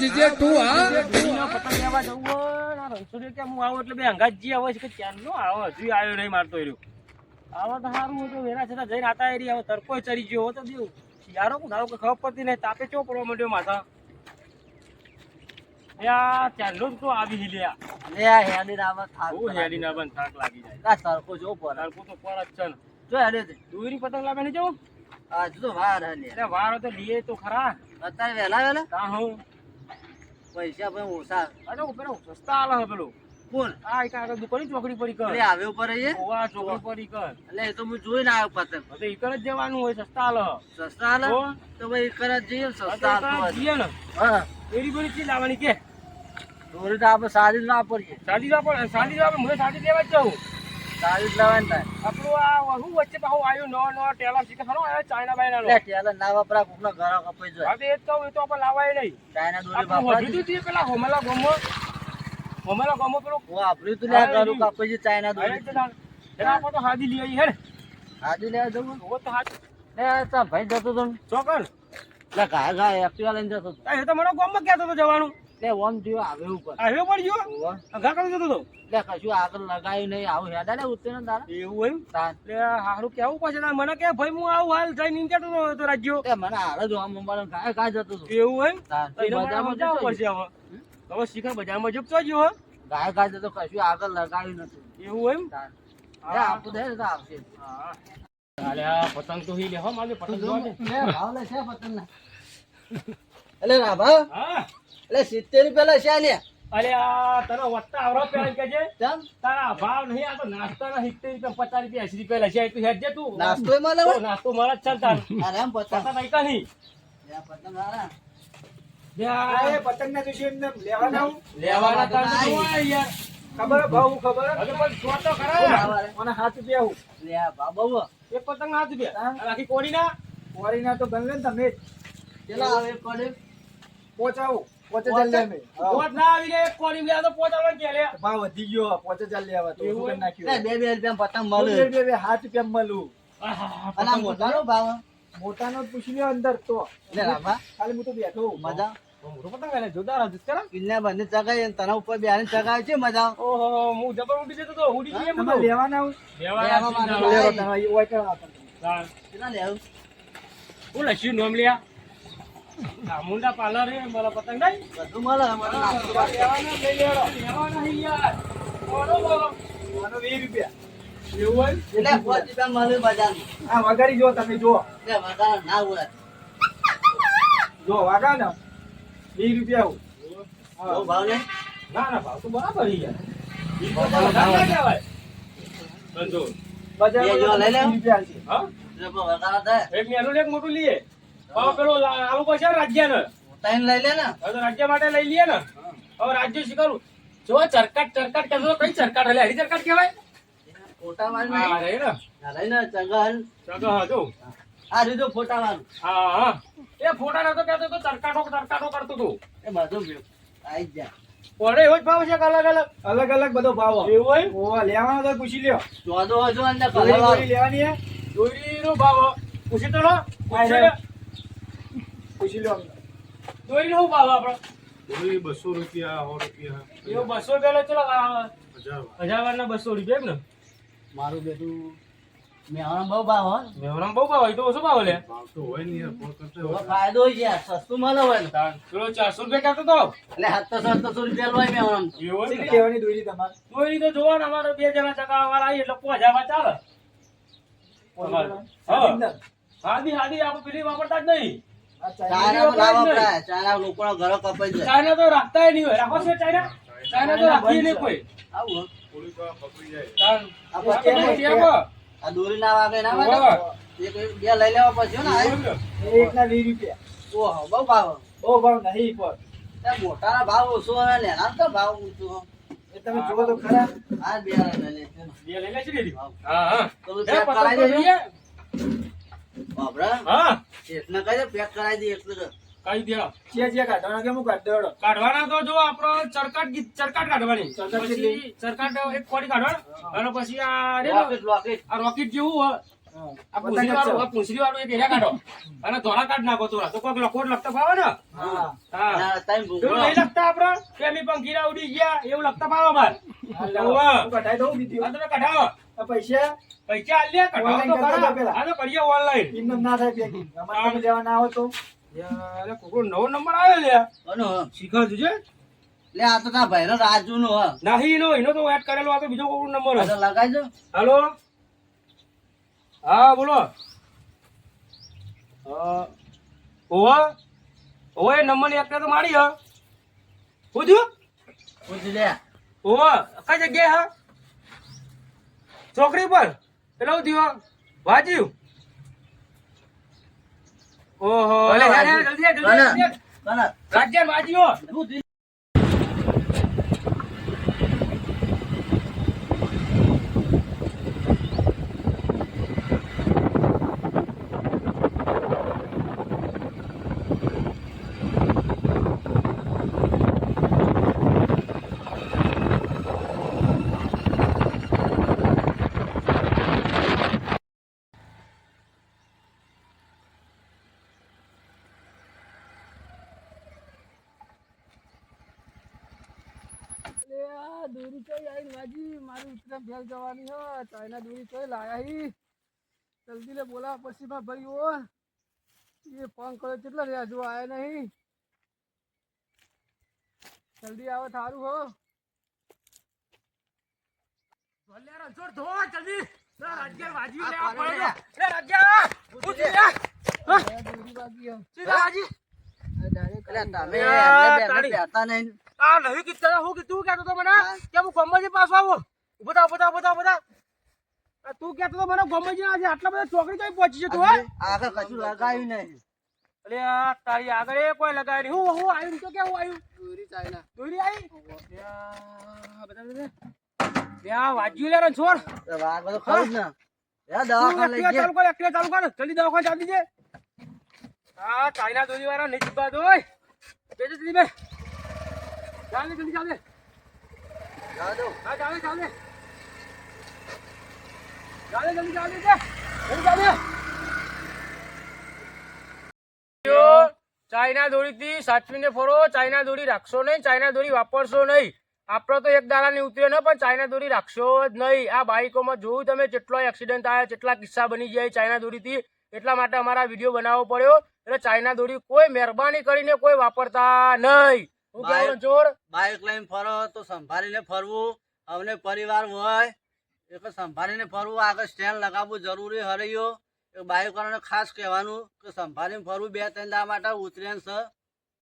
GJ તું હા પતંગ લેવા જવું આ રણછોડ્યો કે હું આવું એટલે બે અંગાતજી આવે છે કે ક્યારનો આવો હજુ આવ્યો નહીં મારતો રહ્યો આવો તો સારું હોય તો વેરા છતાં જઈને આતા એરી હવે તરકો ચડી ગયો હોય તો દેવું શિયાળો કુદારો કે ખબર પડતી નહીં તાપે ચો પડવા માંડ્યો માથા જ તો આવી હિલ્યા લે આ હેડી રાવત થાક બહુ હેડી ના થાક લાગી જાય આ સરખો જો પર તડકો તો પડ જ છે જો હેડે દૂરી પતંગ લાવે ને. જવું આ જો વાર હે લે એટલે તો લીએ તો ખરા. અત્યારે વેલા વેલા હા હું. પૈસા ભાઈ ઓછા. અરે પેલો સસ્તા આલે પેલો. કોણ? આ એક આગળ દુકાનની ચોકડી પડી કર. એટલે આવ્યો પર આઈએ ઓવા ચોકડી પડી કર. એટલે એ તો હું જોઈને આવ્યો પતંગ હવે ઈકર જ જવાનું હોય સસ્તા આલે સસ્તા આલે? તો? ભાઈ ઈકર જ જઈએ સસ્તા હોય. જઈએ ને. હા. એરી બેરી ચી લાવવાની કે? દોરી તો આપણે સારી ના પડીએ. સાદી ના પડે સાદી લાવ મને સાદી લેવા જ જાઉં. સારી જ લાવવાની થાય આપણું આ હું વચ્ચે પાછું આવ્યું નવો નવો ટેલા શીખે ખરો આવ્યો ચાઇના બાયના નો. એટલે ના વપરા કોકનો ઘર કપાઈ જાય. એ તો એ તો આપણે લાવાય નહીં. ચાઇના દોરી વાપરા પેલા હોમેલા ગોમો હોમેલા ગોમો પેલું આપણું તું લે ઘર કપાઈ જાય ચાઇના અરે દોરી. એના આપણે તો હાદી લઈ આવી હે હાદી લેવા જવું? ઓ તો હાદી ચા ભાઈ જતો તો ચોકન લે ગાય ગાય એક્ટિવા લઈને જતો તો. એ તો મને ગોમમાં કહેતો હતો જવાનું. લે ઓમ થયો આવે ઉપર. આવ્યો પડી જો. ઘા કરી જતો તો? લે કશું આગળ લગાયું નહીં આવું હેડા ને ઉતરે ને તારા. એવું એમ? એટલે હારું કેવું તારે મને કે ભાઈ હું આવું હાલ જઈને એમ હતો તો રાજ્યો. એ મને હાલ જ આમ મોબાઈલ ગાય ગાય જતો તો એવું એમ? બજારમાં જતો પડશે હવે. હવે શીખર બજારમાં જપતો હો. ગાય ગાય જતો કશું આગળ લગાયું નથી એવું એમ? આપું દે તો આવશે. હા. પતંગ તો હી લે મારે પતંગ જોવા દે. લે ભાવ લે છે પતંગ એટલે રાભા. હા. એટલે સિત્તેર રૂપિયા લે છે લે અરે આ તને વત્તા આવરો પેલા કે છે તારા ભાવ નહીં આ તો નાસ્તાના સિત્તેર રૂપિયા પચાસ રૂપિયા એસી રૂપિયા લેશે તું હેજે તું. નાસ્તો મળે નાસ્તો મળે જ ચાલતા અરે એમ પતંગ પતા તૈકા નહીં. પતંગ હારા પતંગ ના જોશે એમને લેવાના લેવાના તો યાર. ખબર હે ભાવ ખબર? પણ તો ખરા. મને હાથ રૂપિયા હું. લે આ બા બહુ એક પતંગ હાથ બે આખી કોડી ના ફોરીના તો ગણ લે ને તમે પેલા કેટલા આવે પડે પહોંચાવો. પોતે ચાલ લે અમે. પોત ના આવી લે તો પોત કે લે ભાવ વધી ગયો પોચે ચાલ લેવા તો એવું? શું? નાખ્યું બે બે રૂપિયા પતંગ મળે બે બે હાથ રૂપિયા મળું આ મોટાનો ભાવ? મોટાનો પૂછી લ્યો અંદર તો. લે રાભા ખાલી હું તો બેઠો મજા? મોટો પતંગ હતું બંને ચગાઈ અને તને ઉપર બેહાડીને ચગાવે છે મજા ઓહો હું જબર ઉડી જતો તો ઉડી લેવાના હું? લેવાના લેવા ચીજ ના માંગે. હોય. લેવા તમે અહીં ઓય. લેવું? લખ્યું નામ લ્યા? ચામુંડા પાર્લર રે મારા પતંગ. નહીં? બધું મળે મને નાસ્તો લેવાના લઈ લેડો લેવાના હી યાર. બોલો બોલો. રૂપિયા. એવું હોય? એટલે પાંચ હા વગાડી જો તમે જો લે વગાડો ના હોય જો વાગા ને વીસ રૂપિયા હું. ભાવ ને ના ના ભાવ તો બરાબર હી યાર. ઈ તો ભાવ વધારે ના ભાવ. કહેવાય. ધંધો. બજારમાં બે જો લઈ લે. રૂપિયા છે. હા? એક એક મોટું લઈએ. હવે પેલો લા- આવું પડશે રાજ્યને. ત્રણ લઈ લે ને. હવે રાજ્ય માટે લઈ લઈએ ને. હવે રાજ્ય સ્વીકારું. જો ચરકાટ ચરકાટ કહેતો કઈ ચરકાટ એટલે હરી ચરકાટ કહેવાય? ફોટા વાળી હા. ને ના ને ચગાલ. હા જો આ રીતો ફોટા વાળું હા હા. એ ફોટા નતો કહેતો તો ચરકાટો ચરકાટો કરતો તો. એ બધું. આઈ જ પડે એવો જ ભાવ છે અલગ અલગ? અલગ અલગ બધો ભાવ એવું હોય? ઓવા લેવાનો તો પૂછી લ્યો. ચોદો હજુ અંદર દોરી દોરી લેવાની હે? દોરીનો ભાવ. પૂછી તો લો. પૂછી લે. પૂછી. દોરીનો શું ભાવ આપણે દોરી બસો રૂપિયા સો રૂપિયા. એવો બસો રૂપિયા ચલો હજાર હજાર વાર. ના બસો રૂપિયા એમ ને મારું બેટું મેવાનો બહુ ભાવ હો મેવરામ બહુ ભાવ હોય તો ઓછો ભાવ લે. ભાવ તો હોય ને હોય. ફાયદો હોય છે સસ્તું મળે હોય ને. પેલો ચારસો રૂપિયા તો એટલે સત્તરસો સાતસો રૂપિયા લોય મેવાનો હોય લેવાની દોરી તમારે. દોરી તો જોવો ને અમારે બે જણા ચકાવા વાળા આવી એટલે પાંચ હજાર. ચાલે હા. હાદી હાદી આપણે પેલી વાપરતા જ નહીં. ચાઇના ચાઇના તો ચાઇના લોકોના ઘરો કપાઈ જાય. ચાઇના તો રાખતા નહીં હોય. રાખો છે ચાઇના ચાઇના તો રાખીએ નહીં કોઈ. આવું હો. થોડીક વાર જાય આ આ પછી તો પછી આપો. આ દોરી ના વાગે ના વાગે? એક બે લઈ લેવા પછી હો ને આ એવું વીસ રૂપિયા. ઓહો બહુ ભાવ. બહુ ભાવ નહીં પણ. તે ભાવ ઓછો હોય ને તો ભાવ ઊંચો તમે જુઓ તો ખરા. આ બે લઈ લે બે લઈ લે છે હા હા. તો એ પેક પતંગ કરાવી તો બાપરા. હા. એકને કહી દે પેક કરાવી દે એટલે તો. દે. ચિયા ચિયા કાઢવાના કે હું કાઢ કાઢવાના તો જો આપણો ચરકાટ ચરકાટ કાઢવાની. ચરકાટ એક કોડી કાઢવાની. અને પછી આ રે ને, લોકેટ લોકેટ આ રોકેટ જેવું આ પૂંછડી વાળું આ વાળું એક એરિયા કાઢો. અને ધોળા કાઢ નાખો તો કોઈક લખોટ લખતા ફાવે ને? હા. નહીં લખતા આપડે પ્રેમી પંખીડા ઉડી ગયા એવું લખતા ફાવે માર હા, લાવો. હોવે. હું કઢાઈ દઉં કઢાવો. પૈસા? પૈસા આલ લે કઢાવો તો ખરા. પેલા. કરીએ ઓનલાઈન એમને ના થાય packing. અમારે તમે લેવા ના આવો તો. યાર કોકનો નવો નંબર આવ્યો લે. કોનો, શીખર જોજે લે આ તો તારા ભાઈનો રાજુનો, હ. નહીં એનો એનો તો એડ કરેલો આ તો બીજો કોકનો નંબર તો લગાડજો. હાલો? હા બોલો. ઓવા? ઓવા એ નંબર એક તો મારી હ. થયું પૂછ લે. ઓવા કઈ જગ્યાએ હા? છોકરી પર? પેલો થયો વાજ્યું ઓહો. જલ્દી જલ્દી રાજ્ય વાજ્યો શું થયું? દોરી ચોઈ આવી વાજી મારી ઉતરે ફેલ જવાની હો ચાઇના દોરી ચોઈ લાયા હી. જલ્દી લે બોલા પછી માં ભાઈ ઓ એ ફોન કર્યો કેટલા રહ્યા જો આયા નહીં? જલ્દી આવો થારું હો. ભલે રણછોડ ધો જલ્દી. રાજ્ય વાજ્યું લે, આ પડો. લે, રાજ્ય, ઉઠ લે. હા, દોરી હો. સીધા વાજી. અરે ડાયરેક્ટ તમે એમને પહેરતા નહીં. આ નહીં કીધું હું કીધું કહેતો તો મને કે હું ગોમજી પાછો આવું. થા ઊભો થા આ તું કહેતો તો મને ગોમજી આજે આટલા બધા ચોકડી કઈ પહોંચી છે તું આગળ કશું લગાવ્યું નહીં. અલે તારી આગળ એ કોઈ લગાય નહીં. હું હું આવ્યું તો કેવું આવ્યું દોરી ચાઇના દોરી આવી યા, બધા બધા. યા વાજ્યું લે રણછોડ તો તો ખરું ને. દવાખાને લઈ ગયા. ચાલુ કર એક્ટિવા ચાલુ કર. જલ્દી દવાખાને ચાલી દીજે હા ચાઇના દોરી વાળા નહીં ચૂકા દોય બેજે જલ્દી બે. ચાલે જલ્દી ચાલે. દો. હા ચાલે ચાલે. ચાલે જલ્દી ચાલે છે જલ્દી ચાલે. ચાઇના દોરીથી સાચવીને ફરો ચાઇના દોરી રાખશો નહીં ચાઇના દોરી વાપરશો નહીં. આપણો તો એક દાડાની ઉતર્યો ને પણ ચાઇના દોરી રાખશો જ નહીં. આ બાઇકોમાં જોયું તમે જેટલો એક્સિડન્ટ આવ્યા જેટલા કિસ્સા બની જાય ચાઇના દોરીથી. એટલા માટે અમારા વીડિયો બનાવવો પડ્યો. એટલે ચાઇના દોરી કોઈ મહેરબાની કરીને કોઈ વાપરતા નહીં. હું કહેવાનો ચોર બાઇક લઈને ફરો તો સંભાળીને ફરવું. અમને પરિવાર હોય એટલે સંભાળીને ફરવું. આગળ સ્ટેન્ડ લગાવવું જરૂરી હરૈયો. બાઇક વાળાને ખાસ કહેવાનું કે સંભાળીને ફરવું. બે ત્રણ દા માટે ઉતરેન છે